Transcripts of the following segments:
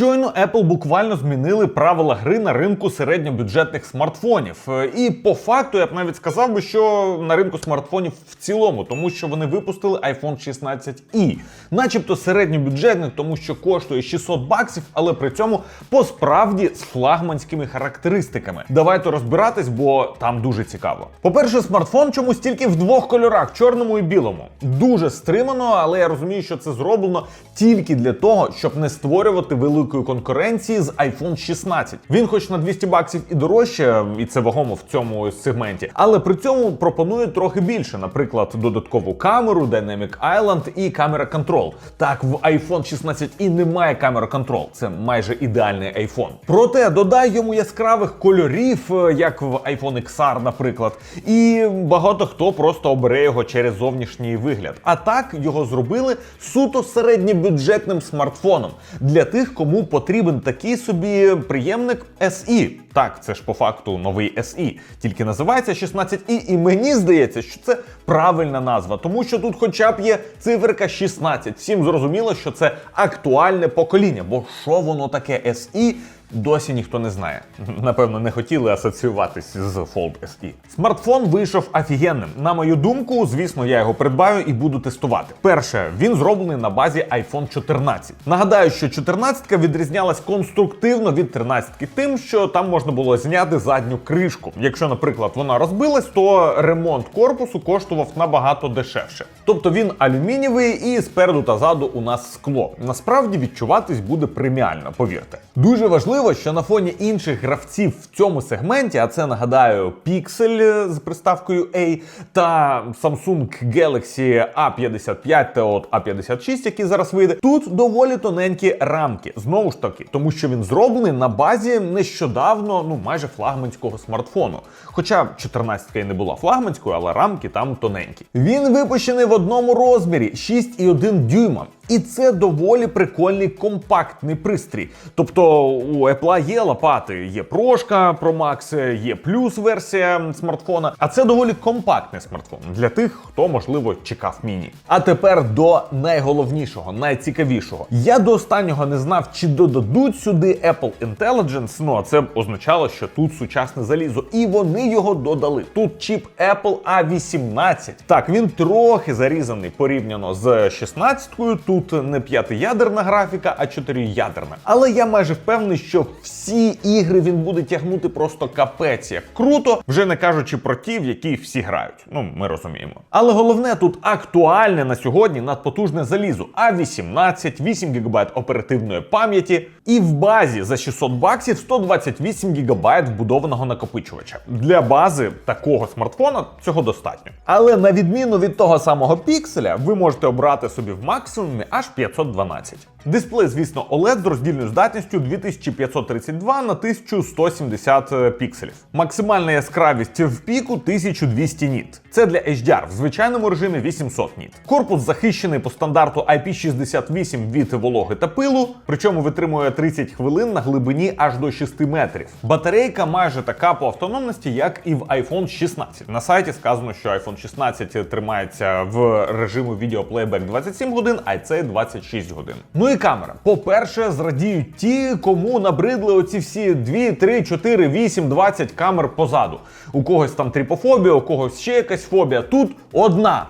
Щойно Apple буквально змінили правила гри на ринку середньобюджетних смартфонів. Е, І по факту я б навіть сказав би, що на ринку смартфонів в цілому, тому що вони випустили iPhone 16i, начебто середньобюджетний, тому що коштує 600 баксів, але при цьому по справді з флагманськими характеристиками. Давайте розбиратись, бо там дуже цікаво. По-перше, смартфон чомусь тільки в двох кольорах чорному і білому. Дуже стримано, але я розумію, що це зроблено тільки для того, щоб не створювати великої конкуренції з iPhone 16. Він, хоч на 200 баксів і дорожче, і це вагомо в цьому сегменті, але при цьому пропонує трохи більше, наприклад, додаткову камеру, Dynamic Island і камера Control. Так, в iPhone 16 і немає камери Control. Це майже ідеальний iPhone. Проте додай йому яскравих кольорів, е, як в iPhone XR, наприклад, і багато хто просто обере його через зовнішній вигляд. А так його зробили суто середньобюджетним смартфоном для тих, кому потрібен такий собі приємник SE. Так, це ж по факту новий SE, тільки називається 16i, і мені здається, що це правильна назва, тому що тут хоча б є циферка 16. Всім зрозуміло, що це актуальне покоління, бо що воно таке SE, досі ніхто не знає. Напевно, не хотіли асоціюватись з Fold SE. Смартфон вийшов офігенним. На мою думку, звісно, я його придбаю і буду тестувати. Перше, він зроблений на базі iPhone 14. Нагадаю, що 14 відрізнялась конструктивно від 13 тим, що там можна було зняти задню кришку. Якщо, наприклад, вона розбилась, то ремонт корпусу коштував набагато дешевше. Тобто він алюмінієвий і спереду та ззаду у нас скло. Насправді відчуватись буде преміально, повірте. Дуже важливо, що на фоні інших гравців в цьому сегменті, а це нагадаю Pixel з приставкою A та Samsung Galaxy A55 та от A56, який зараз вийде, тут доволі тоненькі рамки. Знову ж таки, тому що він зроблений на базі нещодавно, ну майже флагманського смартфону. Хоча 14 і не була флагманською, але рамки там тоненькі. Він випущений в одному розмірі 6,1 дюйма. І це доволі прикольний компактний пристрій. Тобто у Apple є лопати, є прошка Pro Max, є плюс версія смартфона. А це доволі компактний смартфон для тих, хто можливо чекав міні. А тепер до найголовнішого, найцікавішого. Я до останнього не знав, чи додадуть сюди Apple Intelligence. Ну а це б означало, що тут сучасне залізо, і вони його додали. Тут чіп Apple A18. Так, він трохи зарізаний порівняно з 16-кою. Тут не п'ятиядерна графіка, а чотириядерна. Але я майже впевнений, що всі ігри він буде тягнути просто капець як круто, вже не кажучи про ті, в які всі грають. Ну, ми розуміємо. Але головне тут актуальне на сьогодні надпотужне залізо А18, 8 ГБ оперативної пам'яті, і в базі за 600 баксів 128 ГБ вбудованого накопичувача. Для бази такого смартфона цього достатньо. Але на відміну від того самого пікселя, ви можете обрати собі в максимумі аж 512. Дисплей, звісно, OLED з роздільною здатністю 2532 на 1170 пікселів. Максимальна яскравість в піку 1200 ніт. Це для HDR, в звичайному режимі 800 ніт. Корпус захищений по стандарту IP68 від вологи та пилу, причому витримує 30 хвилин на глибині аж до 6 метрів. Батарейка майже така по автономності, як і в iPhone 16. На сайті сказано, що iPhone 16 тримається в режиму відеоплейбек 27 годин, а цей 26 годин. Ну і камера. По-перше, зрадіють ті, кому набридли оці всі 2, 3, 4, 8, 20 камер позаду. У когось там тріпофобія, у когось ще якась фобія. Тут одна.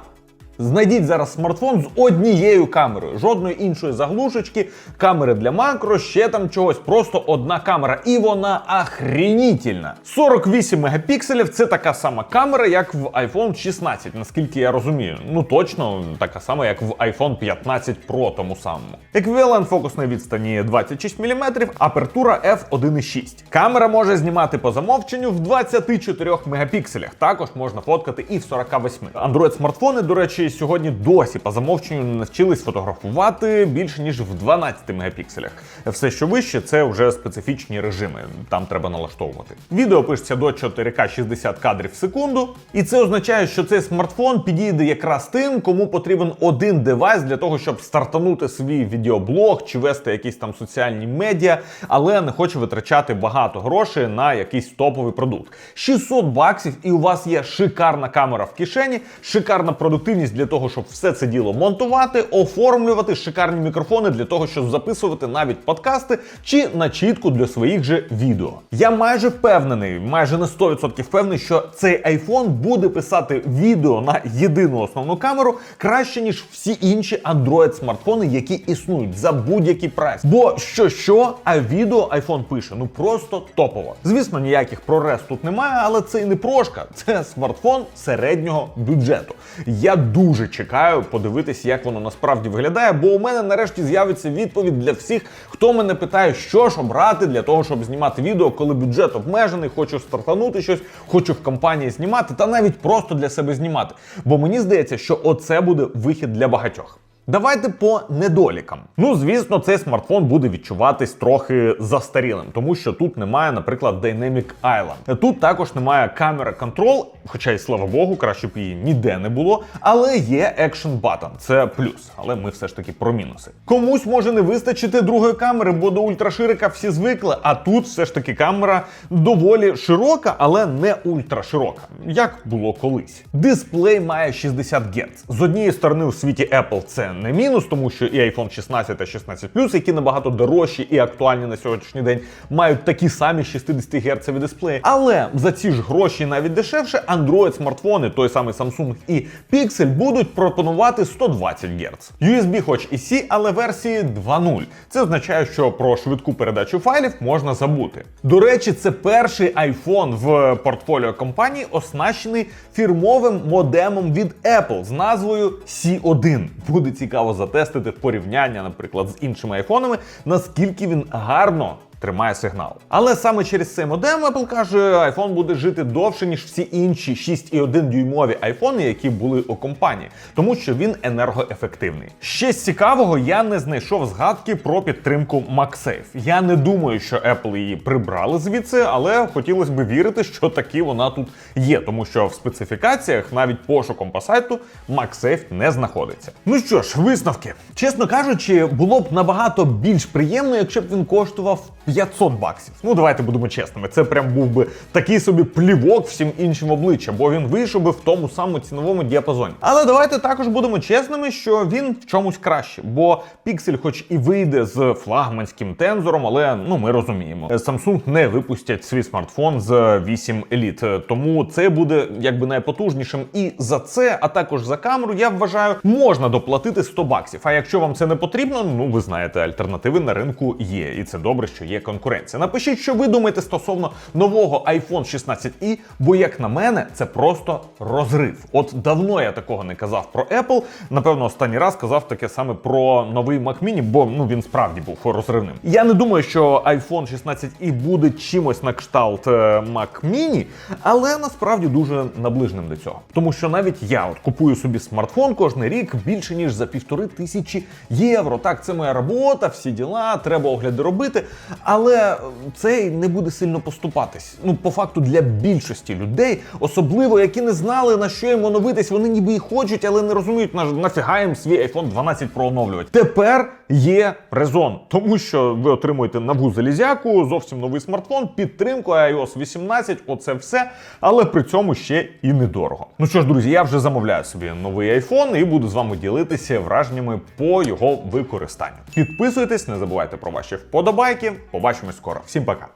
Знайдіть зараз смартфон з однією камерою, жодної іншої заглушечки, камери для макро, ще там чогось, просто одна камера. І вона охренітельна. 48 мегапікселів це така сама камера, як в iPhone 16, наскільки я розумію. Ну точно така сама, як в iPhone 15 Pro тому самому. Еквівалент фокусної відстані 26 мм, апертура f1.6. Камера може знімати по замовченню в 24 мегапікселях. Також можна фоткати і в 48. Android смартфони, до речі, сьогодні досі по замовченню не навчились фотографувати більше ніж в 12 мегапікселях. Все, що вище, це вже специфічні режими. Там треба налаштовувати. Відео пишеться до 4К 60 кадрів в секунду, і це означає, що цей смартфон підійде якраз тим, кому потрібен один девайс для того, щоб стартанути свій відеоблог чи вести якісь там соціальні медіа, але не хоче витрачати багато грошей на якийсь топовий продукт. 600 баксів, і у вас є шикарна камера в кишені, шикарна продуктивність для для того, щоб все це діло монтувати, оформлювати шикарні мікрофони для того, щоб записувати навіть подкасти чи начітку для своїх же відео. Я майже впевнений, майже на 100% впевнений, що цей iPhone буде писати відео на єдину основну камеру краще ніж всі інші Android смартфони, які існують за будь-який прайс. Бо що що, а відео iPhone пише ну просто топово. Звісно, ніяких прорез тут немає, але це і не прошка, це смартфон середнього бюджету. Я дуже чекаю подивитись, як воно насправді виглядає, бо у мене нарешті з'явиться відповідь для всіх, хто мене питає, що ж обрати для того, щоб знімати відео, коли бюджет обмежений, хочу стартанути щось, хочу в компанії знімати, та навіть просто для себе знімати. Бо мені здається, що оце буде вихід для багатьох. Давайте по недолікам. Ну, звісно, цей смартфон буде відчуватись трохи застарілим, тому що тут немає, наприклад, Dynamic Island. Тут також немає камера контрол, хоча й слава Богу, краще б її ніде не було. Але є Action Button, це плюс. Але ми все ж таки про мінуси. Комусь може не вистачити другої камери, бо до ультраширика всі звикли. А тут все ж таки камера доволі широка, але не ультраширока, як було колись. Дисплей має 60 Гц. З однієї сторони, у світі Apple це не мінус, тому що і iPhone 16 та 16 Plus, які набагато дорожчі і актуальні на сьогоднішній день, мають такі самі 60 Гц дисплеї. Але за ці ж гроші, навіть дешевше, Android смартфони, той самий Samsung і Pixel, будуть пропонувати 120 Гц. USB, хоч і C, але версії 2.0. Це означає, що про швидку передачу файлів можна забути. До речі, це перший iPhone в портфоліо компанії, оснащений фірмовим модемом від Apple з назвою C1. Буде цікаво затестити порівняння, наприклад, з іншими айфонами, наскільки він гарно. Тримає сигнал. Але саме через цей модем Apple каже, iPhone буде жити довше, ніж всі інші 6,1 дюймові айфони, які були у компанії, тому що він енергоефективний. Ще з цікавого я не знайшов згадки про підтримку MagSafe. Я не думаю, що Apple її прибрали звідси, але хотілося б вірити, що таки вона тут є, тому що в специфікаціях навіть пошуком по сайту MagSafe не знаходиться. Ну що ж, висновки. Чесно кажучи, було б набагато більш приємно, якщо б він коштував 500 баксів. Ну давайте будемо чесними. Це прям був би такий собі плівок всім іншим обличчям, бо він вийшов би в тому самому ціновому діапазоні. Але давайте також будемо чесними, що він в чомусь краще, бо Pixel, хоч і вийде з флагманським тензором, але ну ми розуміємо, Samsung не випустять свій смартфон з 8 Elite, тому це буде якби найпотужнішим. І за це, а також за камеру, я вважаю, можна доплатити 100 баксів. А якщо вам це не потрібно, ну ви знаєте, альтернативи на ринку є, і це добре, що є конкуренція. Напишіть, що ви думаєте стосовно нового iPhone 16i, бо як на мене, це просто розрив. От давно я такого не казав про Apple. Напевно, останній раз казав таке саме про новий Mac Mini, бо ну він справді був розривним. Я не думаю, що iPhone 16i буде чимось на кшталт е, Mac Mini, але насправді дуже наближеним до цього. Тому що навіть я от купую собі смартфон кожен рік більше ніж за півтори тисячі євро. Так, це моя робота, всі діла, треба огляди робити. Але цей не буде сильно поступатись. Ну, по факту, для більшості людей, особливо які не знали на що їм оновитись, вони ніби і хочуть, але не розуміють, на нафіга їм свій iPhone 12 Pro оновлювати. Тепер є резон, тому що ви отримуєте нову залізяку, зовсім новий смартфон, підтримку iOS 18, оце все, але при цьому ще і недорого. Ну що ж, друзі, я вже замовляю собі новий iPhone і буду з вами ділитися враженнями по його використанню. Підписуйтесь, не забувайте про ваші вподобайки. Побачимось скоро. Всім пока.